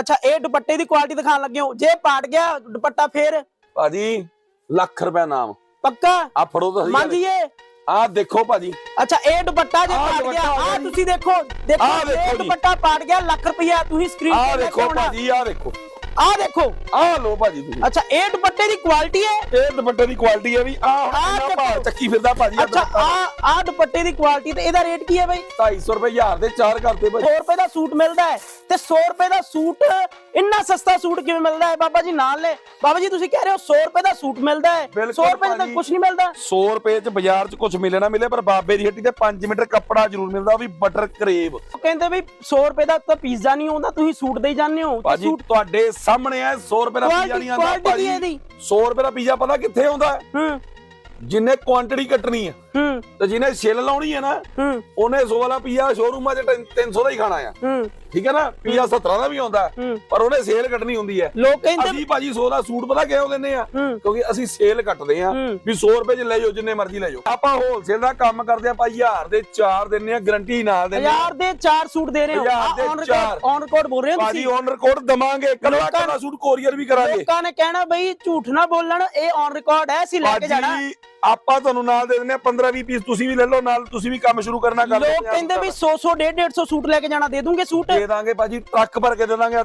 ਅੱਛਾ ਇਹ ਦੁਪੱਟੇ ਦੀ ਕੁਆਲਿਟੀ ਦਿਖਾਉਣ ਲੱਗੇ ਹੋ। ਜੇ ਪਾਟ ਗਿਆ ਦੁਪੱਟਾ ਫੇਰ? ਭਾਜੀ ਲੱਖ ਰੁਪਏ ਨਾਮ। ਪੱਕਾ? ਆ ਫੜੋ ਤਾਂ ਮੰਨ ਜੀਏ ਆ ਦੇਖੋ ਭਾਜੀ। ਅੱਛਾ ਇਹ ਦੁਪੱਟਾ ਜੇ ਪਾਟ ਗਿਆ ਆ। ਤੁਸੀਂ ਦੇਖੋ ਦੇਖੋ ਇਹ। ਦੁਪੱਟਾ ਪਾਟ ਗਿਆ ਲੱਖ ਰੁਪਇਆ ਤੁਸੀਂ ਸਕਰੀਨ ਤੇ ਦੇਖੋ ਭਾਜੀ ਆ ਦੇਖੋ। ਆ ਦੇਖੋ। ਆ ਲੋ ਭਾਜੀ ਤੁਸੀਂ। ਅੱਛਾ ਇਹ ਦੁਪੱਟੇ ਦੀ ਕੁਆਲਿਟੀ ਹੈ? ਇਹ ਦੁਪੱਟੇ ਦੀ ਕੁਆਲਿਟੀ ਹੈ ਵੀ ਆਹ ਹੁਣ ਦੇਖੋ। ਭਾਅ ਚੱਕੀ। ਫਿਰਦਾ ਭਾਜੀ ਆਹ ਅੱਛਾ ਦੁਪੱਟਾ। ਆ ਆ ਦੁਪੱਟੇ ਦੀ ਕੁਆਲਿਟੀ ਤੇ ਇਹਦਾ ਰੇਟ ਕੀ ਹੈ ਬਾਈ? 250 ਰੁਪਏ ਹਜ਼ਾਰ ਦੇ ਚਾਰ ਕਰਤੇ ਭਾਜੀ। 100 ਰੁਪਏ ਦਾ ਸੂਟ ਮਿਲਦਾ ਹੈ ਤੇ 100 ਰੁਪਏ ਦਾ ਸੂਟ ਇੰਨਾ ਸਸਤਾ ਸੂਟ ਕਿਵੇਂ ਮਿਲਦਾ ਹੈ? ਬਾਬਾ ਜੀ ਨਾਲ ਨੇ। ਬਾਬਾ ਜੀ ਤੁਸੀਂ ਕਹਿ ਰਹੇ ਹੋ 100 ਰੁਪਏ ਦਾ ਸੂਟ ਮਿਲਦਾ ਹੈ। ਬਿਲਕੁਲ 100 ਰੁਪਏ ਦਾ ਭਾਜੀ। ਕੁਝ ਨਹੀਂ ਮਿਲਦਾ। 100 ਰੁਪਏ ਚ ਬਾਜ਼ਾਰ ਚ ਕੁਝ ਮਿਲੇ ਨਾ ਮਿਲੇ ਪਰ ਬਾਬੇ ਦੀ ਹੱਟੀ ਤੇ 5 ਮੀਟਰ ਕੱਪੜਾ ਜ਼ਰੂਰ ਮਿਲਦਾ ਉਹ ਵੀ ਬਟਰ ਕਰੇਬ ਉਹ ਕਹਿੰਦੇ ਵੀ 100 ਰੁਪਏ ਦਾ ਤਾਂ ਪੀਜ਼ਾ ਨਹੀਂ ਆਉਂਦਾ ਤੁਸੀਂ ਸੂਟ ਦੇ ਹੀ ਜਾਂਦੇ ਹੋ। ਤੇ ਭਾਜੀ ਸੂਟ ਤੁਹਾਡੇ ਸਾਹਮਣੇ ਆ 100 ਰੁਪਏ ਦਾ ਪੀਜ਼ਾ ਨਹੀਂ ਆਉਂਦਾ ਭਾਜੀ ਹੈ ਇਹਦੀ 100 ਰੁਪਏ ਦਾ ਪੀਜ਼ਾ ਪਤਾ ਕਿੱਥੇ ਆਉਂਦਾ? ਹੈ? ਹੂੰ ਜਿੰਨੇ ਕੁਆਂਟੀਟੀ ਕੱਟਣੀ ਹੈ ਹੂੰ। ਤੇ ਜਿਹਨੇ ਛਿੱਲ ਲਾਉਣੀ ਹੈ ਨਾ ਹੂੰ। ਉਹਨੇ 100 ਵਾਲਾ ਪੀਜ਼ਾ ਸ਼ੋਰੂਮਾਂ 'ਚ 300 ਦਾ ਹੀ ਖਾਣਾ ਆ। ਹੂੰ। ਠੀਕ ਹੈ ਨਾ? ਪੀਜ਼ਾ 70 ਦਾ ਵੀ ਆਉਂਦਾ। ਪਰ ਉਹਨੇ ਸੇਲ ਕੱਟਣੀ ਹੁੰਦੀ ਹੈ। ਲੋਕ ਕਹਿੰਦੇ ਅਸੀਂ ਭਾਜੀ 100 ਦਾ ਸੂਟ ਪਤਾ ਕਿਉਂ ਦਿੰਦੇ ਆ? ਕਿਉਂਕਿ ਅਸੀਂ ਸੇਲ ਕੱਟਦੇ ਆ। ਵੀ 100 ਰੁਪਏ ਚ ਲੈ ਜਾਓ ਜਿੰਨੇ ਮਰਜ਼ੀ ਲੈ ਜਾਓ। ਆਪਾਂ ਹੋਲਸੇਲ ਦਾ ਕੰਮ ਕਰਦੇ ਆ ਭਾਈ ਹਜ਼ਾਰ ਦੇ ਚਾਰ ਦਿੰਨੇ ਆ ਗਰੰਟੀ ਨਾਲ ਦਿੰਨੇ ਆ। ਹਜ਼ਾਰ ਦੇ 4 ਸੂਟ ਦੇ ਰਹੇ ਹੋ। On record. ਔਨ ਰਿਕਾਰਡ ਬੋਲ ਰਹੇ ਹੋ ਭਾਜੀ ਤੁਸੀਂ? ਔਨ ਰਿਕਾਰਡ ਦਵਾਂਗੇ ਕੱਲਾ ਕੱਲਾ ਸੂਟ ਕੋਰੀਅਰ ਵੀ ਕਰਾਂਗੇ। ਲੋਕਾਂ ਨੇ ਕਹਿਣਾ ਬਈ ਝੂਠ ਨਾ ਬੋਲਣ ਇਹ ਔਨ ਰਿਕਾਰਡ ਹੈ ਅਸੀਂ ਲੈ ਕੇ ਜਾਣਾ। ਭਾਜੀ ਆਪਾਂ ਤੁਹਾਨੂੰ ਨਾਲ ਦੇ ਦਿੰਨੇ ਆ 15 20 ਪੀਸ ਤੁਸੀਂ ਵੀ ਲੈ ਲਓ ਨਾਲ ਤੁਸੀਂ ਵੀ ਕੰਮ ਸ਼ੁਰੂ ਕਰਨਾ ਕਰ ਲੋਕ ਕਹਿੰਦੇ ਵੀ 100 100 150 150 ਸੂਟ ਲੈ ਕੇ ਜਾਣਾ ਦੇ ਦੂੰਗੇ ਸੂਟ? ਦੇ ਦਾਂਗੇ ਭਾਜੀ ਟਰੱਕ ਭਰ ਕੇ ਦੇ ਦਾਂਗੇ